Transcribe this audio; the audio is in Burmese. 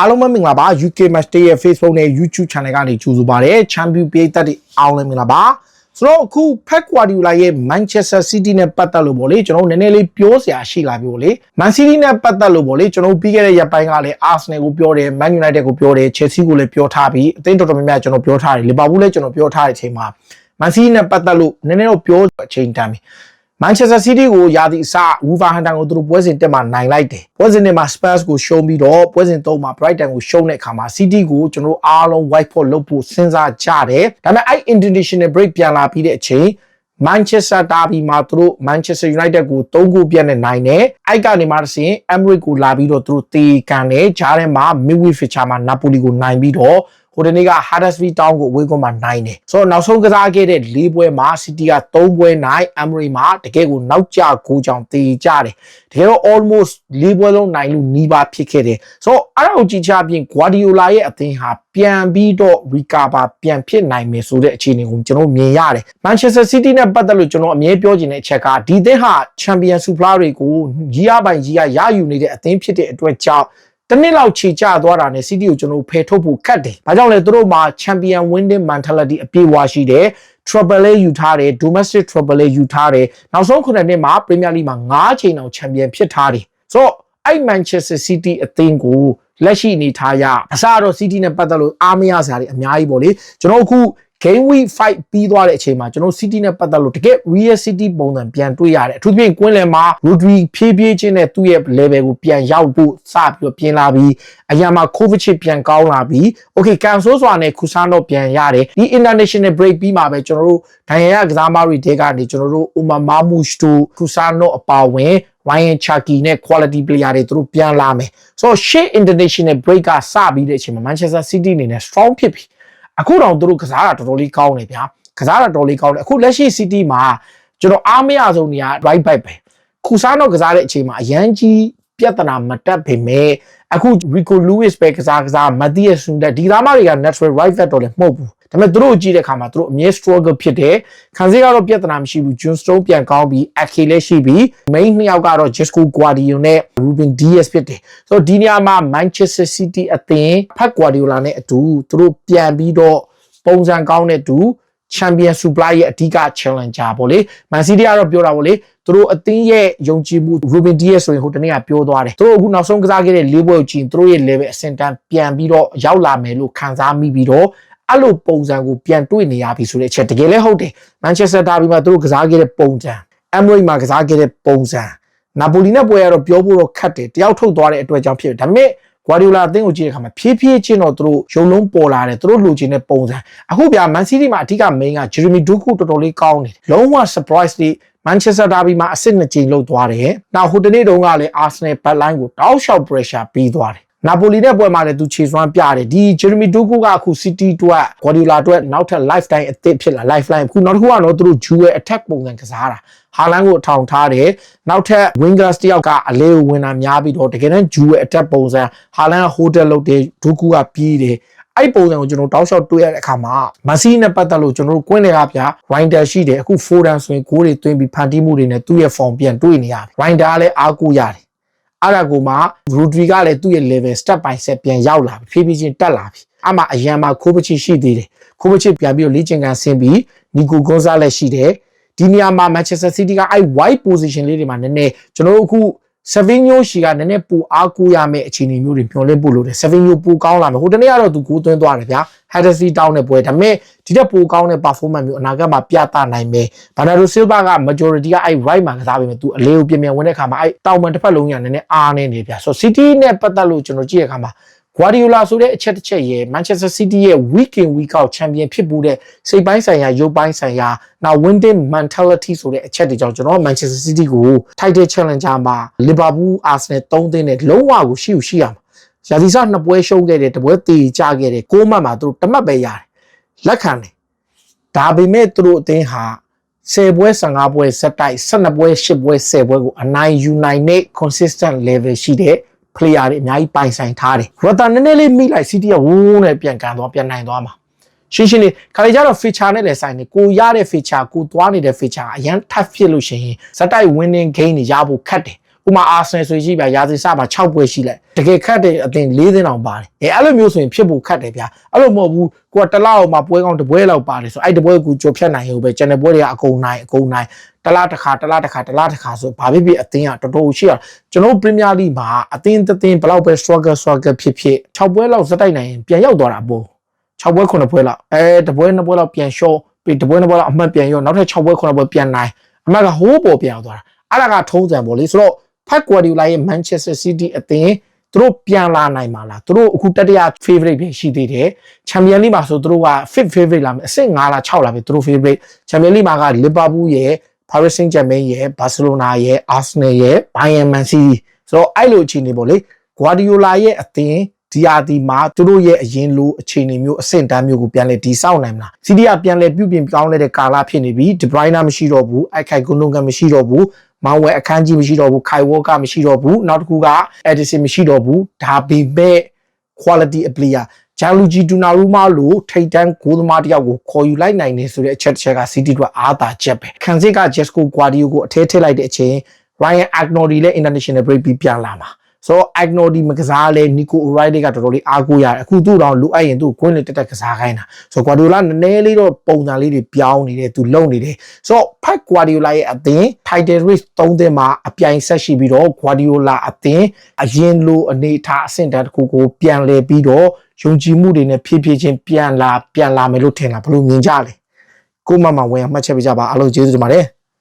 အားလုံးပဲမင်္ဂလာပါ UK Match Day ရဲ့ Facebook နဲ့ YouTube Channel ကနေကြိုဆိုပါရစေ။ Champion ပြည်သက်တွေအားလုံးမင်္ဂလာပါ။ဆိုတော့အခု Pep Guardiola ရဲ့ Manchester City နဲ့ပတ်သက်လို့ပေါ့လေကျွန်တော်တို့နည်းနည်းလေးပြောစရာရှိလာပြီပေါ့လေ။ Man City နဲ့ပတ်သက်လို့ပေါ့လေကျွန်တော်တို့ပြီးခဲ့တဲ့ရက်ပိုင်းကလည်း Arsenal ကိုပြောတယ် Man United ကိုပြောတယ် Chelsea ကိုလည်းပြောထားပြီးအသင်းတော်တော်များများကျွန်တော်ပြောထားတယ် Liverpool လည်းကျွန်တော်ပြောထားတဲ့အချိန်မှာ Man City နဲ့ပတ်သက်လို့နည်းနည်းတော့ပြောအချိန်တန်ပြီ။ Manchester City ကိုယာတီအစ Wolverhampton ကိုသူတို့ပွဲစဉ်တက်မှာနိုင်လိုက်တယ်။ပွဲစဉ်တွေမှာ Spurs ကိုရှုံးပြီးတော့ပွဲစဉ်သုံးမှာ Brighton ကိုရှုံးတဲ့အခါမှာ City ကိုကျွန်တော်တို့အားလုံး white for လုပ်ဖို့စဉ်းစားကြတယ်။ဒါပေမဲ့အဲ့ international break ပြန်လာပြီးတဲ့အချိန် Manchester Derby မှာသူတို့ Manchester United ကို3ဂိုးပြတ်နဲ့နိုင်တယ်။အဲ့ကနေမှတစ်ဆင့် Emirates ကိုလာပြီးတော့သူတို့တေကန်တယ်။ဂျားထဲမှာ midweek fixture မှာ Napoli ကိုနိုင်ပြီးတော့ ဟိုတနေ့က Huddersfield Town ကိုအဝေးကွန်းမှာနိုင်တယ်။ဆိုတော့နောက်ဆုံးကစားခဲ့တဲ့၄ပွဲမှာ City က3ပွဲနိုင် Emery မှာတကယ်ကိုနောက်ကျကိုကြောင်တေကြတယ်။တကယ်တော့ almost ၄ပွဲလုံးနိုင်လို့နီးပါးဖြစ်ခဲ့တယ်။ဆိုတော့အဲ့ဒါကိုကြည့်ချပြင် Guardiola ရဲ့အသင်းဟာပြန်ပြီးတော့ recover ပြန်ဖြစ်နိုင်မယ်ဆိုတဲ့အခြေအနေကိုကျွန်တော်မြင်ရတယ်။ Manchester City နဲ့ပတ်သက်လို့ကျွန်တော်အမြဲပြောချင်တဲ့အချက်ကဒီသင်းဟာ Champion Super တွေကိုကြီးရပိုင်ကြီးရရယူနေတဲ့အသင်းဖြစ်တဲ့အတွက်ကြောင့် တနစ်လောက်ခြေကျသွားတာနဲ့ City ကိုကျွန်တော်ဖယ်ထုတ်ဖို့ခက်တယ်။ဘာကြောင့်လဲသူတို့မှာ Champion winning mentality အပြည့်အဝရှိတယ်။ Triple လေးယူထားတယ် domestic Triple လေးယူထားတယ်။နောက်ဆုံးခုနှစ်နှစ်မှာ Premier League မှာ9ချိန်အောင် Champion ဖြစ်ထားတယ်။ဆိုတော့အဲ့ Manchester City အသင်းကိုလက်ရှိအနေထားရအစားတော့ City နဲ့ပတ်သက်လို့အားမရစရာတွေအများကြီးပေါ့လေ။ကျွန်တော်အခု game week 5ပြီးသွားတဲ့အချိန်မှာကျွန်တော် City နဲ့ပတ်သက်လို့တကယ် Real City ပုံစံပြန်တွေ့ရတယ်အထူးသဖြင့်ကွင်းလယ်မှာ Rodri ဖြည်းဖြည်းချင်းနဲ့သူ့ရဲ့ level ကိုပြန်ရောက်ဖို့စပြီးတော့ပြင်လာပြီးအရာမှာ Kovacic ပြန်ကောင်းလာပြီး okay ကန်ဆိုးစွာနဲ့ Kusano ပြန်ရတယ်ဒီ international break ပြီးမှာပဲကျွန်တော်တို့ဒိုင်ယာကစားမတွေတဲကနေကျွန်တော်တို့ Umar Marmoush တို့ Kusano အပါဝင် Ryan Chucky နဲ့ quality player တွေသူတို့ပြန်လာမယ်ဆိုတော့ shit international break ကစပြီးတဲ့အချိန်မှာ Manchester City အနေနဲ့ strong ဖြစ်ပြီ အခုတော့သူတို့ကစားတာတော်တော်လေးကောင်းတယ်ဗျာကစားတာတော်တော်လေးကောင်းတယ်အခုလက်ရှိ City မှာကျွန်တော်အားမရဆုံးနေရ right back ပဲခူစားတော့ကစားတဲ့အချိန်မှာအရန်ကြီး ပြဿနာမတက်ပေမဲ့အခု Rico Lewis ပဲကစားကစား Matthias Sundet ဒီသားမတွေက natural right back တော့လည်းမဟုတ်ဘူးဒါပေမဲ့သူတို့ကြည့်တဲ့အခါမှာသူတို့အမြဲ struggle ဖြစ်တယ်ခံစေကတော့ပြဿနာမရှိဘူး John Stone ပြန်ကောင်းပြီး Ake လည်းရှိပြီး main နှစ်ယောက်ကတော့ Jesco Guardiola နဲ့ Ruben Dias ဖြစ်တယ်ဆိုတော့ဒီနေရာမှာ Manchester City အသင်းဖတ် Guardiola နဲ့အတူသူတို့ပြန်ပြီးတော့ပုံစံကောင်းတဲ့သူ Champion Supply ရဲ့အဓိက challenger ပေါ့လေ Man City ကတော့ပြောတာပေါ့လေသူတို့အသင်းရဲ့ယုံကြည်မှု Ruben Dias ဆိုရင်ဟိုတနေ့ကပြောသွားတယ်သူတို့အခုနောက်ဆုံးကစားခဲ့တဲ့၄ပွဲကိုကြည့်သူတို့ရဲ့ level အဆင့်တန်းပြန်ပြီးတော့ရောက်လာမယ်လို့ခံစားမိပြီးတော့အဲ့လိုပုံစံကိုပြန်တွေ့နေရပြီဆိုတဲ့အချက်တကယ်လည်းဟုတ်တယ် Manchester Derby မှာသူတို့ကစားခဲ့တဲ့ပုံစံ Emirates မှာကစားခဲ့တဲ့ပုံစံနာပိုလီနဲ့ပွဲရတော့ပြောဖို့တော့ခက်တယ်တယောက်ထုတ်သွားတဲ့အတွက်ကြောင့်ဖြစ်တယ်ဒါပေမဲ့ Guardiola အသင်းကိုကြည့်တဲ့အခါမှာဖြည်းဖြည်းချင်းတော့သူတို့ရုံလုံးပေါ်လာတယ်သူတို့လိုချင်တဲ့ပုံစံအခုဗျာ Man City မှာအဓိက main က Jeremy Doku တော်တော်လေးကောင်းနေတယ်လုံးဝ surprise လေး Manchester Derby မှာအစ်စ်နှစ်ကြိမ်လောက်သွားတယ်။နောက်ဟိုတနေ့တုန်းကလည်း Arsenal backline ကိုတောက်လျှောက် pressure ပြီးသွားတယ်။ နာပိုလီနဲ့ပွဲမှာလည်းသူခြေစွမ်းပြတယ်ဒီဂျယ်ရမီဒိုကူကအခု City အတွက် Guardiola အတွက်နောက်ထပ် lifetime အသစ်ဖြစ်လာ lifeline အခုနောက်တစ်ခုကတော့သူတို့ Jewel attack ပုံစံကစားတာဟာလန်ကိုအထောင်ထားတယ်နောက်ထပ် wingers တယောက်ကအလဲကိုဝင်တာများပြီးတော့တကယ်တမ်း Jewel attack ပုံစံဟာလန်က hotel လုပ်တယ်ဒိုကူကပြေးတယ်အဲ့ပုံစံကိုကျွန်တော်တောက်လျှောက်တွေ့ရတဲ့အခါမှာမက်ဆီနဲ့ပတ်သက်လို့ကျွန်တော်တို့ကွင်းလေကဗျာ Rinder ရှိတယ်အခု Foden ဆိုရင်ဂိုးတွေသွင်းပြီးဖန်တီးမှုတွေနဲ့သူ့ရဲ့ form ပြန်တွေ့နေရတယ် Rinder ကလည်းအားကိုးရတယ် အဲ့ဒါကိုမှ Rodri ကလည်းသူ့ရဲ့ level step by step ပြန်ရောက်လာပြီဖြည်းဖြည်းချင်းတက်လာပြီအမှအရန်မှာခိုးပချီရှိသေးတယ်ခိုးပချီပြန်ပြီးတော့လေ့ကျင့်ခန်းဆင်းပြီး Nico Gonzalez ရှိတယ်ဒီနေရာမှာ Manchester City ကအဲ့ wide position လေးတွေမှာနည်းနည်းကျွန်တော်တို့အခု ဆဗင်းညိုရှိကနည်းနည်းပူအားကိုးရမယ့်အခြေအနေမျိုးတွေမျှော်လင့်ဖို့လိုတယ်ဆဗင်းညိုပူကောင်းလာမယ်ဟိုတနေ့ကတော့သူကိုးသွင်းသွားတယ်ဗျာ Huddersfield Town နဲ့ပွဲဒါပေမဲ့ဒီတက်ပူကောင်းတဲ့ performance မျိုးအနာဂတ်မှာပြသနိုင်မယ်ဘာနာဒိုဆီလ်ဗာက majority ကအဲ့ right မှာကစားပေမဲ့သူအလေးကိုပြင်ပြန်ဝင်တဲ့အခါမှာအဲ့တောင်ပန်တစ်ဖက်လုံးညာနည်းနည်းအားနေနေဗျာဆိုတော့ City နဲ့ပတ်သက်လို့ကျွန်တော်ကြည့်ရတဲ့အခါမှာ Guardiola ဆိုတဲ့အချက်တစ်ချက်ရဲ့ Manchester City ရဲ့ week in week out champion ဖြစ်မှုတဲ့စိတ်ပိုင်းဆိုင်ရာရုပ်ပိုင်းဆိုင်ရာနောက် winning mentality ဆိုတဲ့အချက်တွေကြောင့်ကျွန်တော် Manchester City ကို title challenger မှာ Liverpool Arsenal ၃သင်းနဲ့လုံးဝကိုရှိရှိရမှာရာသီစနှစ်ပွဲရှုံးခဲ့တယ်တပွဲတေချခဲ့တယ်ကိုးမှတ်မှာသူတို့တမတ်ပဲရတယ်လက်ခံတယ်ဒါပေမဲ့သူတို့အသင်းဟာ10ပွဲ15ပွဲဆက်တိုက်12ပွဲ10ပွဲ10ပွဲကိုအနိုင်ယူနိုင်တဲ့ consistent level ရှိတဲ့ player တွေအများကြီးပိုင်ဆိုင်ထားတယ်ရတာနည်းနည်းလေးမိလိုက် City ကဝုန်းနဲ့ပြန်ကန်သွားပြန်နိုင်သွားမှာရှင်းရှင်းလေးခါလေကျတော့ feature နဲ့လည်းဆိုင်နေကိုရတဲ့ feature ကိုသွားနေတဲ့ feature အရန် tough ဖြစ်လို့ရှိရင်ဇက်တိုက် winning game တွေရဖို့ခက်တယ်ဥပမာအာဆနယ်ဆိုရှိဗျာရာသီစမှာ6ပွဲရှိလိုက်တကယ်ခတ်တဲ့အသင်၄သင်းအောင်ပါတယ်အဲအဲ့လိုမျိုးဆိုရင်ဖြစ်ဖို့ခတ်တယ်ဗျာအဲ့လိုမဟုတ်ဘူးကိုကတစ်လောက်မှပွဲကောင်းတစ်ပွဲလောက်ပါတယ်ဆိုအဲ့တစ်ပွဲကိုကြော်ဖြတ်နိုင်ရုံပဲကျန်တဲ့ပွဲတွေကအကုန်နိုင်အကုန်နိုင် တလားတစ်ခါတလားတစ်ခါတလားတစ်ခါဆိုဘာဖြစ်ဖြစ်အသင်းကတော်တော်ရှိရကျွန်တော်ပရီးမီးယားလိမှာအသင်းတစ်သင်းဘယ်လောက်ပဲ struggle struggle ဖြစ်ဖြစ်6ပွဲလောက်စတိုက်နိုင်ရင်ပြန်ရောက်သွားတာပေါ့6ပွဲ9ပွဲလောက်အဲတပွဲ2ပွဲလောက်ပြန်ရှော့ပြီးတပွဲ2ပွဲလောက်အမှတ်ပြန်ရောနောက်ထပ်6ပွဲ9ပွဲပြန်နိုင်အမှတ်ကဟိုးပေါ်ပြန်ရောက်သွားတာအဲ့ဒါကထုံးစံပေါ့လေဆိုတော့ဖက်ကွာဒီလာရဲ့ Manchester City အသင်းသူတို့ပြန်လာနိုင်မှာလားသူတို့အခုတတိယ favorite ပဲရှိသေးတယ်ချန်ပီယံလိမှာဆိုသူတို့က fit favorite လာမယ်အဆင့်9လား6လားပဲသူတို့ favorite ချန်ပီယံလိမှာက Liverpool ရဲ့ Paris Saint-Germain ရဲ့ Barcelona ရဲ့ Arsenal ရဲ့ Bayern Man City ဆိုတော့အဲ့လိုအခြေအနေပေါ့လေ Guardiola ရဲ့အသင်းဒီအာဒီမှာသူတို့ရဲ့အရင်လိုအခြေအနေမျိုးအဆင့်တန်းမျိုးကိုပြန်လဲဒီဆောက်နိုင်မလားစီးတီးကပြန်လဲပြုပြင်ပြောင်းလဲတဲ့ကာလဖြစ်နေပြီ De Bruyne မရှိတော့ဘူးအိုက်ခိုင်ကွန်ဒုံကမရှိတော့ဘူးမောင်ဝဲအခန်းကြီးမရှိတော့ဘူးခိုင်ဝေါကမရှိတော့ဘူးနောက်တစ်ခုက Edison မရှိတော့ဘူးဒါပေမဲ့ quality a player ဂျန်လူဂျီဒူနာရူမာလိုထိတ်တန်းဂိုးသမားတစ်ယောက်ကိုခေါ်ယူလိုက်နိုင်နေဆိုတဲ့အချက်တစ်ချက်က City တို့အားသာချက်ပဲခံစစ်က Jesco Guardiola ကိုအထဲထည့်လိုက်တဲ့အချိန် Ryan Agnodi လည်း international break ပြီးပြန်လာမှာဆိုတော့ Agnodi မကစားလဲ Nico O'Reilly ကတော်တော်လေးအားကိုးရတယ်အခုသူ့တော့လူအပ်ရင်သူ့ကွင်းလေတက်တက်ကစားခိုင်းတာဆိုတော့ Guardiola နည်းနည်းလေးတော့ပုံစံလေးတွေပြောင်းနေတယ်သူလုံနေတယ်ဆိုတော့ Pep Guardiola ရဲ့အသင်း title race 3သင်းမှာအပြိုင်ဆက်ရှိပြီးတော့ Guardiola အသင်းအရင်လိုအနေအထားအဆင့်တန်းတစ်ခုကိုပြန်လဲပြီးတော့ ယုံကြည်မှုတွေနဲ့ဖြည်းဖြည်းချင်းပြန်လာပြန်လာမယ်လို့ထင်တာဘယ်လိုမြင်ကြလဲကိုမမဝင်အောင်မှတ်ချက်ပေးကြပါအားလုံးကျေးဇူးတင်ပါတယ်